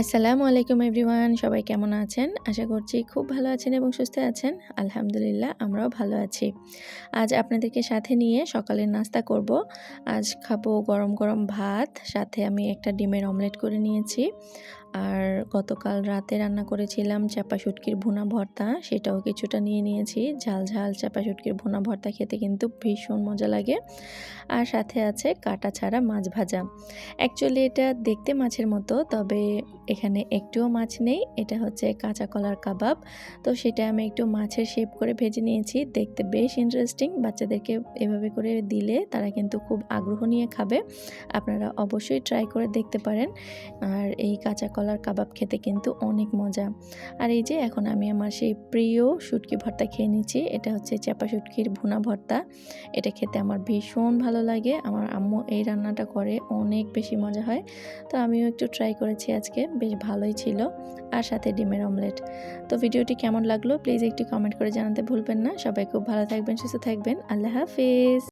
আসসালামু আলাইকুম এভরিওয়ান, সবাই কেমন আছেন? আশা করছি খুব ভালো আছেন এবং সুস্থ আছেন। আলহামদুলিল্লাহ, আমরাও ভালো আছি। আজ আপনাদেরকে সাথে নিয়ে সকালের নাস্তা করব। আজ খাব গরম গরম ভাত, সাথে আমি একটা ডিমের অমলেট করে নিয়েছি। আর গতকাল রাতে রান্না করেছিলাম চাপা শুটকির ভুনা ভর্তা, সেটাও কিছুটা নিয়ে নিয়েছি। ঝাল ঝাল চাপা শুটকির ভুনা ভর্তা খেতে কিন্তু ভীষণ মজা লাগে। আর সাথে আছে কাটা ছাড়া মাছ ভাজা। অ্যাকচুয়ালি এটা দেখতে মাছের মতো, তবে এখানে একটুও মাছ নেই। এটা হচ্ছে কাঁচা কলার কাবাব। তো সেটা আমি একটু মাছের শেপ করে ভেজে নিয়েছি। দেখতে বেশ ইন্টারেস্টিং বাচ্চাদেরকে এভাবে করে দিলে তারা কিন্তু খুব আগ্রহ নিয়ে খাবে। আপনারা অবশ্যই ট্রাই করে দেখতে পারেন। আর এই কাঁচা কলার কাবাব খেতে কিন্তু অনেক মজা। আর এই যে এখন আমি আমার সেই প্রিয় শুটকি ভর্তা খেয়ে নিচ্ছি, এটা হচ্ছে চাপা শুটকির ভুনা ভর্তা। এটা খেতে আমার ভীষণ ভালো লাগে, আমার আম্মু এই রান্নাটা করে অনেক বেশি মজা হয়। তো আমিও একটু ট্রাই করেছি আজকে, বেশ ভালোই ছিল। আর সাথে ডিমের অমলেট তো ভিডিওটি কেমন লাগল প্লিজ একটি কমেন্ট করে জানাতে ভুলবেন না। সবাই খুব ভালো থাকবেন, সুস্থ থাকবেন। আল্লাহ হাফিজ।